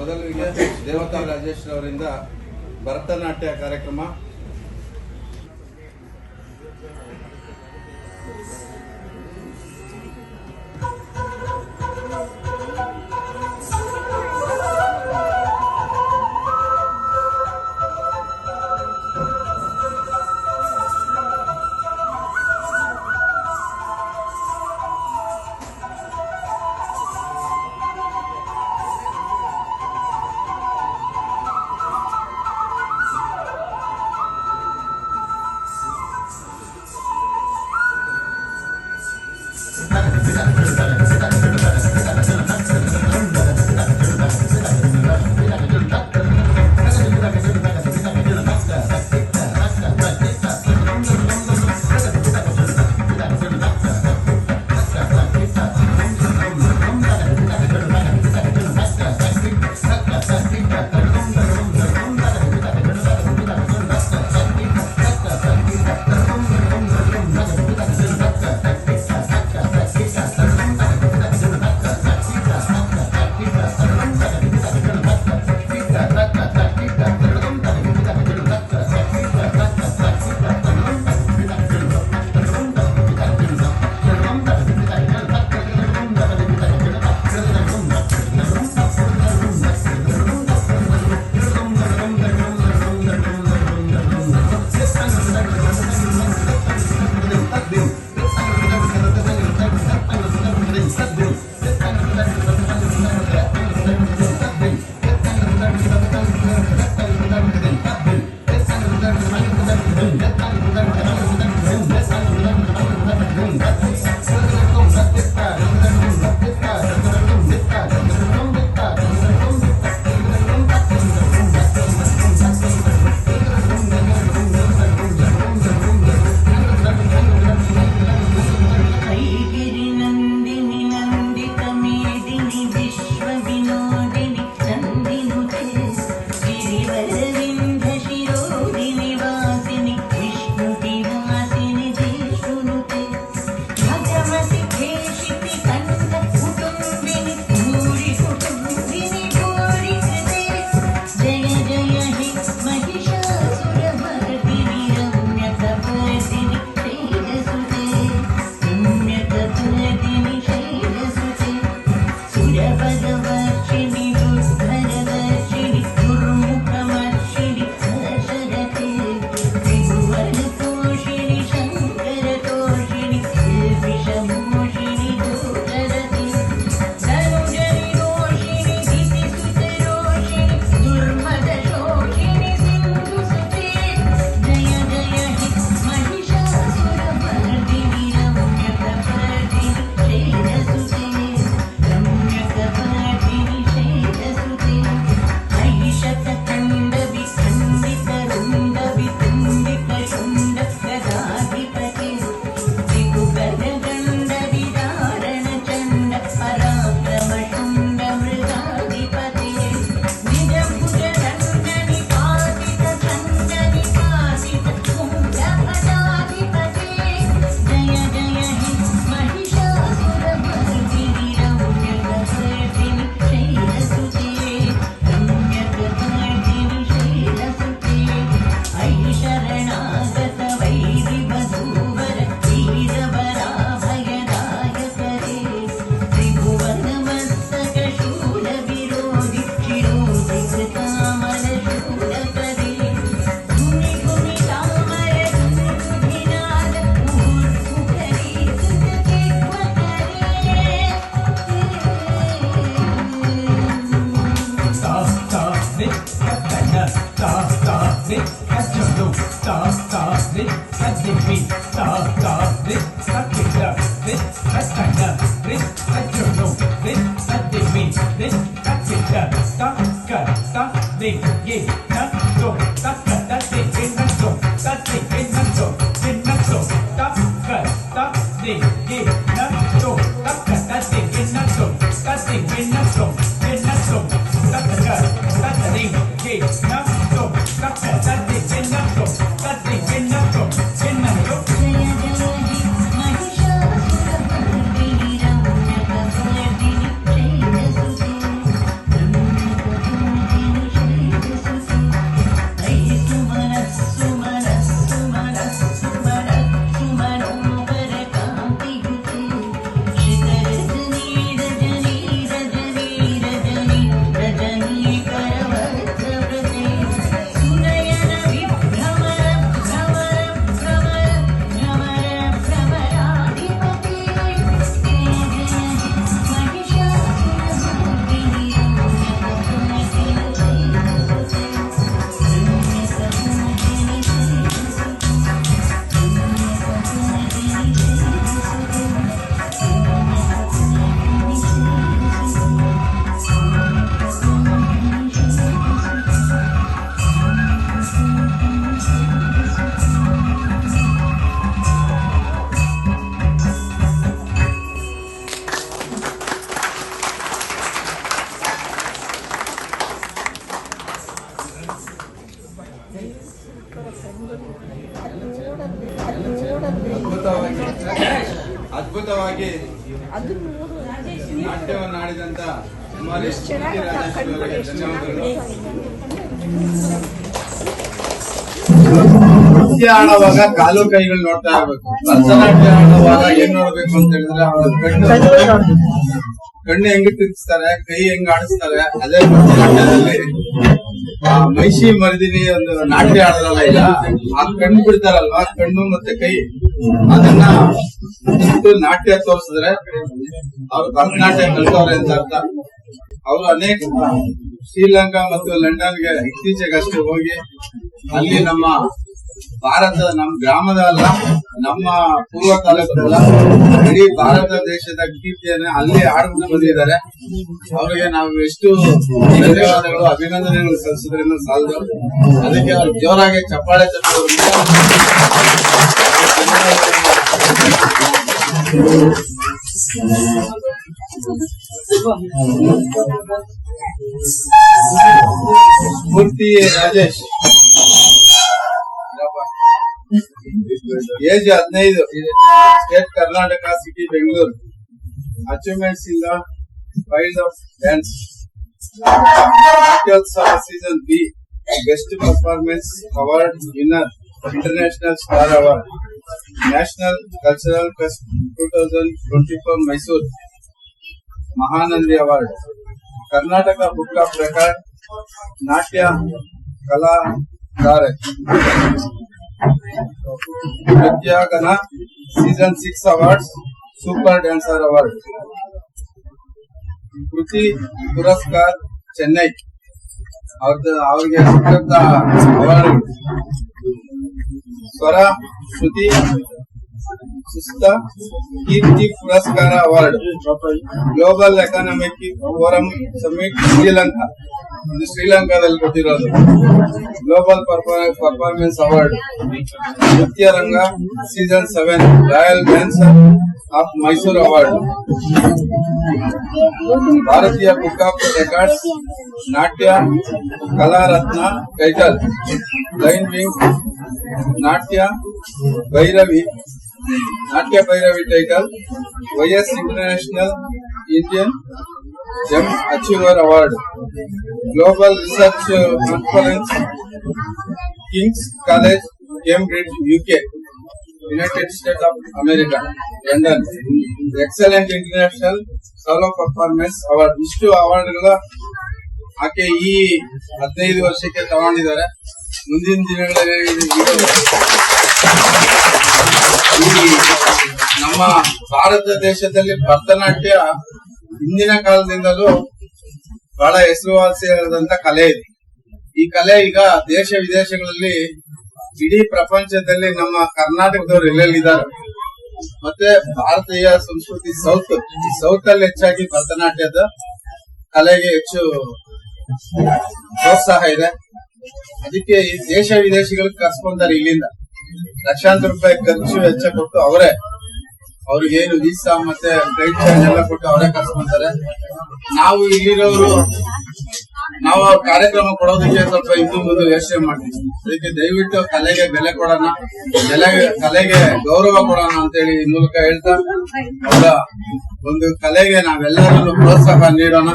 ಮೊದಲಿಗೆ ದೇವತಾ ರಾಜೇಶ್ವರ ಅವರಿಂದ ಭರತನಾಟ್ಯ ಕಾರ್ಯಕ್ರಮ Sagittary, Sa, Sa, Rit, Sagittra, Rit, Sagittra, Rit, Sagittro, Rit, Sagittary, Rit, Sagittra, Sa, Ka, Sa, Rit, Ye, Na, So, Sa, Ka, Sa, Rit, Ye, Na, So, Sa, Rit, Ye, Na, So, Ye, Na, So, Sa, Ka, Sa, Rit, Ye, Na, So, Sa, Ka, Sa, Rit, Ye, Na, So, Sa, Rit, Ye, Na, So, Ye, Na, So, Sa, Ka, Sa, Rit, Ye, Na, So, Sa, Ka, Sa, Rit, Ye, Na, So, ಅದ್ಭುತವಾಗಿ ನಾಟ್ಯವನ್ನು ಆಡಿದಂತ ನೃತ್ಯ ಆಡುವಾಗ ಕಾಲು ಕೈಗಳು ನೋಡ್ತಾ ಇರ್ಬೇಕು. ಭರತನಾಟ್ಯ ಆಡುವಾಗ ಏನ್ ನೋಡ್ಬೇಕು ಅಂತ ಹೇಳಿದ್ರೆ ಕಣ್ಣು. ಕಣ್ಣು ಹೆಂಗ್ ತಿರ್ಗಿಸ್ತಾರೆ, ಕೈ ಹೆಂಗ್ ಆಡಿಸ್ತಾರೆ, ಅದೇ ಮೈಷಿ ಮರ್ದಿನಿ ಒಂದು ನಾಟ್ಯ ಆಡೋದಲ್ಲ ಈಗ, ಆ ಕಣ್ಣು ಬಿಡ್ತಾರಲ್ವಾ, ಕಣ್ಣು ಮತ್ತೆ ಕೈ. ಅದನ್ನ ನಾಟ್ಯ ತೋರಿಸಿದ್ರೆ ಅವ್ರು ಭರತನಾಟ್ಯ ಕಲ್ತವ್ರೆ ಅಂತ ಅರ್ಥ. ಅವರು ಅನೇಕ ಶ್ರೀಲಂಕಾ ಮತ್ತು ಲಂಡನ್ಗೆ ಇತ್ತೀಚೆಗಷ್ಟೇ ಹೋಗಿ ಅಲ್ಲಿ ನಮ್ಮ ಭಾರತದ ನಮ್ಮ ಗ್ರಾಮದ ಅಲ್ಲ ನಮ್ಮ ಪೂರ್ವ ತಾಲೂಕಲ್ಲ ಇಡೀ ಭಾರತ ದೇಶದ ಕೀರ್ತಿಯನ್ನ ಅಲ್ಲಿ ಆಡ್ಕೊಂಡು ಬಂದಿದ್ದಾರೆ. ಅವರಿಗೆ ನಾವು ಎಷ್ಟು ಧನ್ಯವಾದಗಳು ಅಭಿನಂದನೆಗಳು ಸಲ್ಲಿಸೋದ್ರಿಂದ ಸಾಲದು. ಅದಕ್ಕೆ ಅವ್ರು ಜೋರಾಗಿ ಚಪ್ಪಾಳೆ ಮೂರ್ತಿ ರಾಜೇಶ್. ಏಜ್ ಹದಿನೈದು. State Karnataka city Bengaluru achievements in the field of dance Natyotsava season B best performance award winner international star award national cultural fest two thousand twenty four Mysuru Mahanandi award Karnataka book of record Natya Kalakara ನೃತ್ಯಗನ season six awards super dancer award ಕೃತಿ ಪುರಸ್ಕಾರ್ ಚೆನ್ನೈ ಅವ್ರದ್ದು ಅವ್ರಿಗೆ ಸಿಕ್ಕಂತ award ಸ್ವರ ಶ್ರುತಿ ಸುಸ್ತ ಕೀರ್ತಿ ಪುರಸ್ಕಾರ award global economic forum summit Sri Lanka ಇದು ಶ್ರೀಲಂಕಾದಲ್ಲಿ ಕೊಟ್ಟಿರೋದು. Global performance award Nritya Ranga season seven royal dancer of Mysuru award Bharatiya book of records Natya, Kalaratna title line wing Natya, Bhairavi Natya Bhairavi title YS international Indian gem achiever award global research conference King's college Cambridge UK United State of America London excellent international solo performance award ಇಷ್ಟು ಅವಾರ್ಡ್ಗಳ ಆಕೆ ಈ ಹದಿನೈದು ವರ್ಷಕ್ಕೆ ತಗೊಂಡಿದ್ದಾರೆ. ಮುಂದಿನ ದಿನಗಳಲ್ಲಿ ನಮ್ಮ ಭಾರತ ದೇಶದಲ್ಲಿ ಭರತನಾಟ್ಯ ಹಿಂದಿನ ಕಾಲದಿಂದಲೂ ಬಹಳ ಹೆಸರುವಾಸಿಯಾದಂತ ಕಲೆ ಇದೆ. ಈ ಕಲೆ ಈಗ ದೇಶ ವಿದೇಶಗಳಲ್ಲಿ ಇಡೀ ಪ್ರಪಂಚದಲ್ಲಿ ನಮ್ಮ ಕರ್ನಾಟಕದವರು ಎಲ್ಲೆಲ್ಲಿದ್ದಾರೆ ಮತ್ತೆ ಭಾರತೀಯ ಸಂಸ್ಕೃತಿ ಸೌತ್ ಸೌತ್ ಅಲ್ಲಿ ಹೆಚ್ಚಾಗಿ ಭರತನಾಟ್ಯದ ಕಲೆಗೆ ಹೆಚ್ಚು ಪ್ರೋತ್ಸಾಹ ಇದೆ. ಅದಕ್ಕೆ ದೇಶ ವಿದೇಶಗಳಿಗೆ ಕರ್ಸ್ಕೊಂತಾರೆ ಇಲ್ಲಿಂದ. ಲಕ್ಷಾಂತರ ರೂಪಾಯಿ ಖರ್ಚು ವೆಚ್ಚ ಕೊಟ್ಟು ಅವರೇ ಅವ್ರಿಗೇನು ವೀಸಾ ಮತ್ತೆ ಫ್ಲೈಟ್ ಚಾರ್ಜ್ ಎಲ್ಲ ಕೊಟ್ಟು ಅವರೇ ಕರ್ಸ್ಕೊಂತಾರೆ ನಾವು ಇಲ್ಲಿರೋರು, ನಾವು ಅವ್ರ ಕಾರ್ಯಕ್ರಮ ಕೊಡೋದಕ್ಕೆ ಸ್ವಲ್ಪ ಇದು ಮುಂದೆ ಯೋಚನೆ ಮಾಡ್ತೀವಿ. ಅದಕ್ಕೆ ದಯವಿಟ್ಟು ಕಲೆಗೆ ಬೆಲೆ ಕೊಡೋಣ ಬೆಲೆ ಕಲೆಗೆ ಗೌರವ ಕೊಡೋಣ ಅಂತೇಳಿ ಈ ಮೂಲಕ ಹೇಳ್ತಾ ಒಂದು ಕಲೆಗೆ ನಾವೆಲ್ಲರನ್ನು ಪ್ರೋತ್ಸಾಹ ನೀಡೋಣ,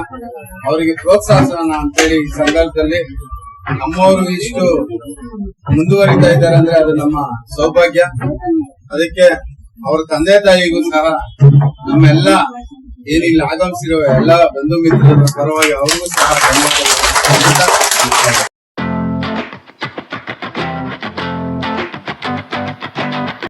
ಅವರಿಗೆ ಪ್ರೋತ್ಸಾಹಿಸೋಣ ಅಂತೇಳಿ ಈ ಸಂದರ್ಭದಲ್ಲಿ ನಮ್ಮವರು ಇಷ್ಟು ಮುಂದುವರಿತಾ ಇದ್ದಾರೆ ಅಂದ್ರೆ ಅದು ನಮ್ಮ ಸೌಭಾಗ್ಯ. ಅದಕ್ಕೆ ಅವರ ತಂದೆ ತಾಯಿಗೂ ಸಹ ನಮ್ಮೆಲ್ಲ ಏನಿಲ್ಲ ಆಗಮಿಸಿರುವ ಎಲ್ಲ ಬಂಧು ಮಿತ್ರರ ಪರವಾಗಿ ಅವರಿಗೂ ಸಹ